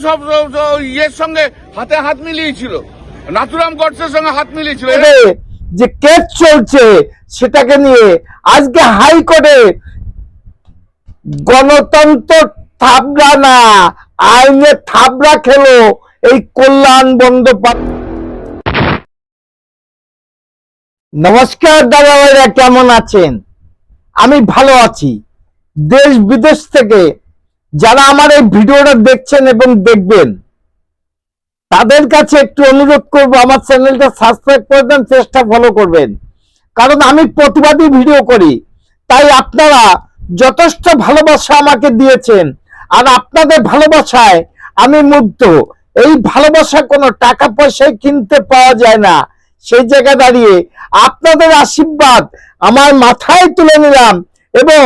সব- সব ইয়ের সঙ্গে হাতে হাত মিলিয়েছিল। নাথুরাম গডসের সঙ্গে হাত মিলিয়েছিল। যে কেস চলছে সেটাকে নিয়ে আজকে হাইকোর্টে গণতন্ত্র থাবড়া না আইনে থাবড়া খেলো এই কল্যাণ বন্দ্যোপাধ্যায়। নমস্কার দাদা ভাইরা কেমন আছেন? আমি ভালো আছি। দেশ বিদেশ থেকে যারা আমার এই ভিডিওটা দেখছেন এবং দেখবেন, তাদের কাছে একটু অনুরোধ করব, আমার চ্যানেলটা সাবস্ক্রাইব করে দেন, চেষ্টা ফলো করবেন। কারণ আমি প্রতিবাদী ভিডিও করি, তাই আপনারা যথেষ্ট ভালোবাসা আমাকে দিয়েছেন, আর আপনাদের ভালোবাসায় আমি মুগ্ধ। এই ভালোবাসা কোনো টাকা পয়সায় কিনতে পাওয়া যায় না। সেই জায়গায় দাঁড়িয়ে আপনাদের আশীর্বাদ আমার মাথায় তুলে নিলাম এবং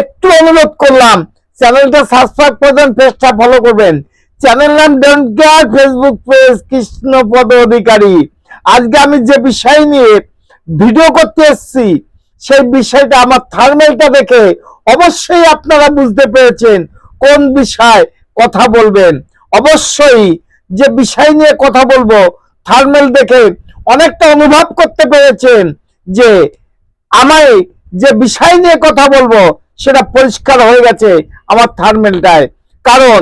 একটু অনুরোধ করলাম চ্যানেলটা সাবস্ক্রাইব করবেন পেজটা ফলো করবেন। চ্যানেল নাম don't care Facebook page Krishnapada Adhikari আজকে আমি যে বিষয় নিয়ে ভিডিও করতে এসেছি, সেই বিষয়টা আমার থার্মেলটা দেখে অবশ্যই আপনারা বুঝতে পেরেছেন কোন বিষয় কথা বলবেন। অবশ্যই যে বিষয় নিয়ে কথা বলব থার্মেল দেখে অনেকটা অনুভব করতে পেরেছেন যে আমায় যে বিষয় নিয়ে কথা বলব সেটা পরিষ্কার হয়ে গেছে আমার থার্মেলটায়। কারণ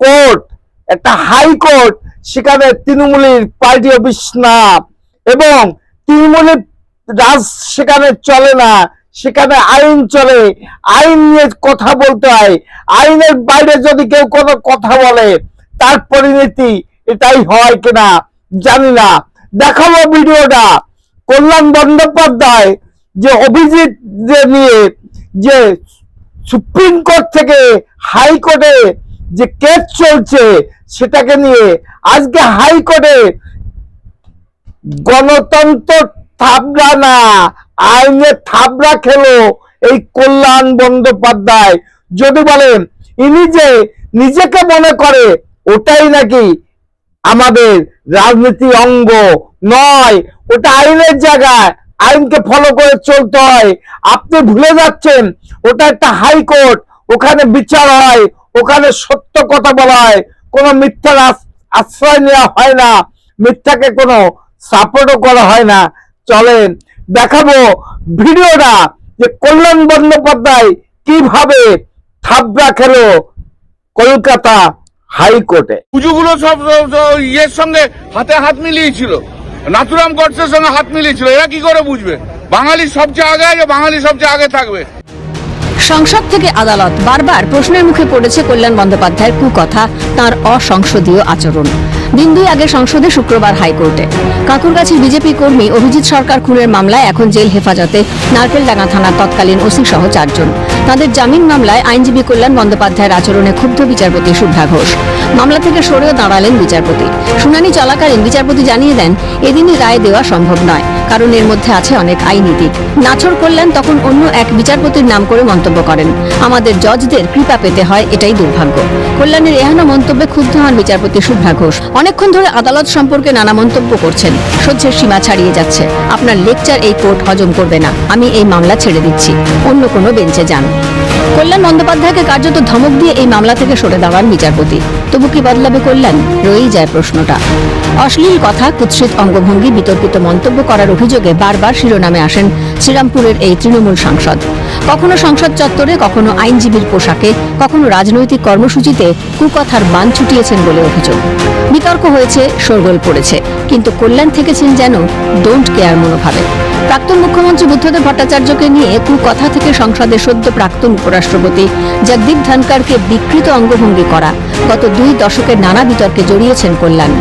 কোর্ট, একটা হাইকোর্ট সেখানে তৃণমূলের পার্টি অফিস না এবং তৃণমূলের রাজ সেখানে চলে না, সেখানে আইন চলে। আইন নিয়ে কথা বলতে হয়। আইনের বাইরে যদি কেউ কোনো কথা বলে, তার পরিণতি এটাই হয় কিনা জানি না। দেখাবো ভিডিওটা। কল্যাণ বন্দ্যোপাধ্যায় যে অভিজিৎ যে নিয়ে যে সুপ্রিম কোর্ট থেকে হাইকোর্টে যে কেস চলছে সেটাকে নিয়ে আজকে হাইকোর্টে গণতন্ত্র থাবড়া না, আইনে থাবড়া খেলো এই কল্যাণ বন্দ্যোপাধ্যায়। যদি বলেন ইনি যে নিজেকে মনে করে, ওটাই নাকি আমাদের রাজনীতি অঙ্গ নয়, ওটা আইনের জায়গায় আইনকে ফলো করে চলতে হয়। আপনি ভুলে যাচ্ছেন, ওটা একটা হাইকোর্ট ওখানে বিচার হয়, ওখানে সত্য কথা বলা হয়, কোনো মিথ্যার আশ্রয় নেওয়া হয় না, মিথ্যাকে কোনো সাপোর্টও করা হয় না। চলেন, দেখাবো ভিডিওটা যে কল্যাণ বন্দ্যোপাধ্যায় কীভাবে থাবড়া খেলো কলকাতা হাইকোর্টে। সব- সব ইয়ের সঙ্গে হাতে হাত মিলিয়েছিল। নাথুরাম গডসের সঙ্গে হাত মিলিয়েছিল। এরা কি করে বুঝবে? বাঙালি সবচেয়ে আগে আছে বাঙালি সবচেয়ে আগে থাকবে। সংসদ থেকে আদালত বারবার প্রশ্নের মুখে পড়েছে কল্যাণ বন্দ্যোপাধ্যায়ের কুকথা, তার অসংসদীয় আচরণ। দিন দুই আগে সংসদে শুক্রবার হাইকোর্টে। কাকুরগাছির বিজেপি কর্মী অভিজিৎ সরকার খুনের মামলায় এখন জেল হেফাজতে নারকেলডাঙ্গা থানার তৎকালীন ওসি সহ চারজন। তাদের জামিন মামলায় আইনজীবী কল্যাণ বন্দ্যোপাধ্যায়ের আচরণে ক্ষুব্ধ বিচারপতি শুভ্রা ঘোষ। মামলা থেকে সরেও দাঁড়ালেন বিচারপতি। শুনানি চলাকালীন বিচারপতি জানিয়ে দেন, এদিনই রায় দেওয়া সম্ভব নয়, কারণ এর মধ্যে আছে অনেক আইনি দিক নাছর কল্যাণ তখন অন্য এক বিচারপতির নাম করে মন্তব্য করেন। আমাদের জজদের কৃপা পেতে হয় এটাই দুর্ভাগ্য। কল্যাণের এহেন মন্তব্যে ক্ষুব্ধ হন বিচারপতি শুভ্রা ঘোষ। অনেকক্ষণ ধরে আদালত সম্পর্কে নানা মন্তব্য করছেন। সহ্যের সীমা ছাড়িয়ে যাচ্ছে। আপনার লেকচার এই কোর্ট হজম করবে না। আমি এই মামলা ছেড়ে দিচ্ছি। অন্য কোনো বেঞ্চে যান। কল্যাণ বন্দ্যোপাধ্যায়কে কার্যত ধমক দিয়ে এই মামলা থেকে সরে দাঁড়ান বিচারপতি। তবু কি বদলাবে কল্যাণ? রয়েই যায় প্রশ্নটা। অশ্লীল কথা, কুৎসিত অঙ্গভঙ্গি, বিতর্কিত মন্তব্য করার অভিযোগে বারবার শিরোনামে আসেন শ্রীরামপুরের এই তৃণমূল সাংসদ। কখনো সংসদ চত্বরে, কখনো আইনজীবীর পোশাকে, কখনো রাজনৈতিক কর্মসূচিতে কুকথার বান ছুটিয়েছেন বলে অভিযোগ। বিতর্ক হয়েছে, শোরগোল পড়েছে। কিন্তু কল্যাণ থেকেছেন যেন ডোন্ট কেয়ার মনোভাবে। প্রাক্তন মুখ্যমন্ত্রী বুদ্ধদেব ভট্টাচার্যকে নিয়ে কুকথা থেকে সংসদের সদ্য প্রাক্তন উপরাষ্ট্রপতি জগদীপ ধনকারকে বিকৃত অঙ্গভঙ্গি করা। গত দুই দশকের নানা বিতর্কে জড়িয়েছেন কল্যাণ।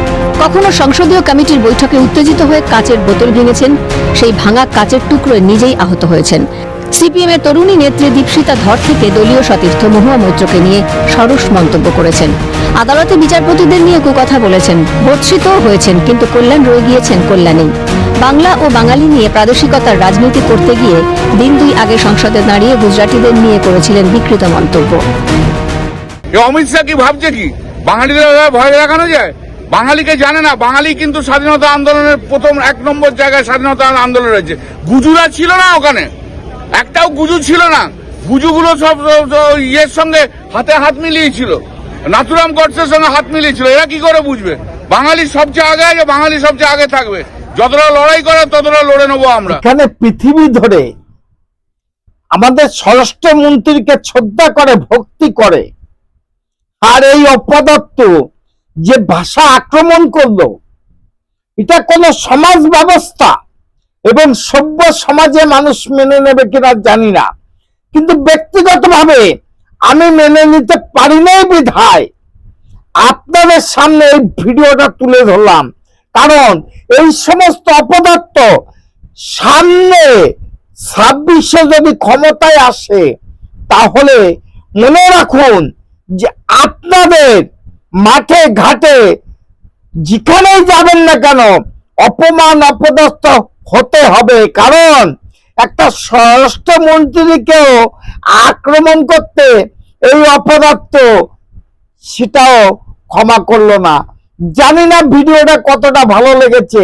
কখনো সংসদীয় কমিটির বৈঠকে উত্তেজিত হয়ে কাচের বোতল ভেঙেছেন, সেই ভাঙা কাচের টুকরোয় নিজেই আহত হয়েছেন। সিপিএম এর তরুণী নেত্রী দীপশিতা ধর থেকে দলীয় সতীর্থ মহুয়া মৈত্রকে নিয়ে সরস মন্তব্য করেছেন। আদালতে বিচারপতিদের নিয়ে কুকথা বলেছেন বর্ষিতও হয়েছেন কিন্তু কল্যাণ রয়ে গিয়েছেন কল্যাণেই। বাংলা ও বাঙালি নিয়ে প্রাদেশিকতার রাজনীতি করতে গিয়ে দিন দুই আগে সংসদে দাঁড়িয়ে গুজরাটিদের নিয়ে করেছিলেন বিকৃত মন্তব্য। অমিত শাহ কি ভাবছে কি? বাঙালিদের ভয় দেখানো যায়? বাঙালিকে জানে না, বাঙালি কিন্তু স্বাধীনতা আন্দোলনের প্রথম এক নম্বর জায়গায় স্বাধীনতা আন্দোলন রয়েছে। গুজুরা ছিল না ওখানে। একটাও গুজু ছিল না। গুজুগুলো সব ইয়ের সঙ্গে হাতে হাত মিলিয়েছিল নাথুরাম গডসের সঙ্গে হাত মিলিয়েছিল এরা কি করে বুঝবে? বাঙালি সবচেয়ে আগে আছে বাঙালি সবচেয়ে আগে থাকবে। যতটা লড়াই করে ততটা লড়ে নেব আমরা। এখানে পৃথিবী ধরে আমাদের স্বরাষ্ট্র মন্ত্রীকে শ্রদ্ধা করে, ভক্তি করে, আর এই অপদত্ত যে ভাষা আক্রমণ করল, এটা কোন সমাজ ব্যবস্থা এবং সভ্য সমাজে মানুষ মেনে নেবে কিনা জানি না। কিন্তু ব্যক্তিগতভাবে আমি মেনে নিতে পারি নাই বিধায় আপনাদের সামনে এই ভিডিওটা তুলে ধরলাম। কারণ এই সমস্ত অপদার্থ সামনে ছাব্বিশে যদি ক্ষমতায় আসে, তাহলে মনে রাখুন যে আপনাদের মাঠে ঘাটে যেখানেই যাবেন না কেন, অপমান, অপদস্থ হতে হবে। কারণ একটা স্বরাষ্ট্রমন্ত্রীকেও আক্রমণ করতে এই অপদার্থ সেটাও ক্ষমা করল না। জানি না ভিডিওটা কতটা ভালো লেগেছে,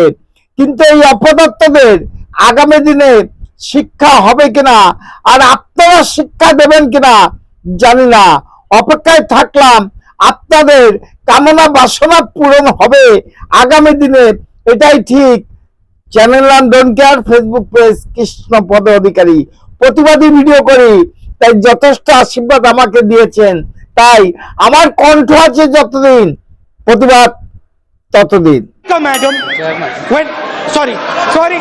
কিন্তু এই অপদার্থদের আগামী দিনে শিক্ষা হবে কিনা, আর আপনারা শিক্ষা দেবেন কিনা, জানি না। অপেক্ষায় থাকলাম, আপনাদের কামনা বাসনা পূরণ হবে আগামী দিনে। এটাই ঠিক। চ্যানেল নাম don't care Facebook page Krishna Pada Adhikari. প্রতিবাদী ভিডিও করি তাই যথেষ্ট আশীর্বাদ আমাকে দিয়েছেন। তাই আমার কণ্ঠ আছে যতদিন প্রতিবাদ ততদিন। Madam sorry sorry.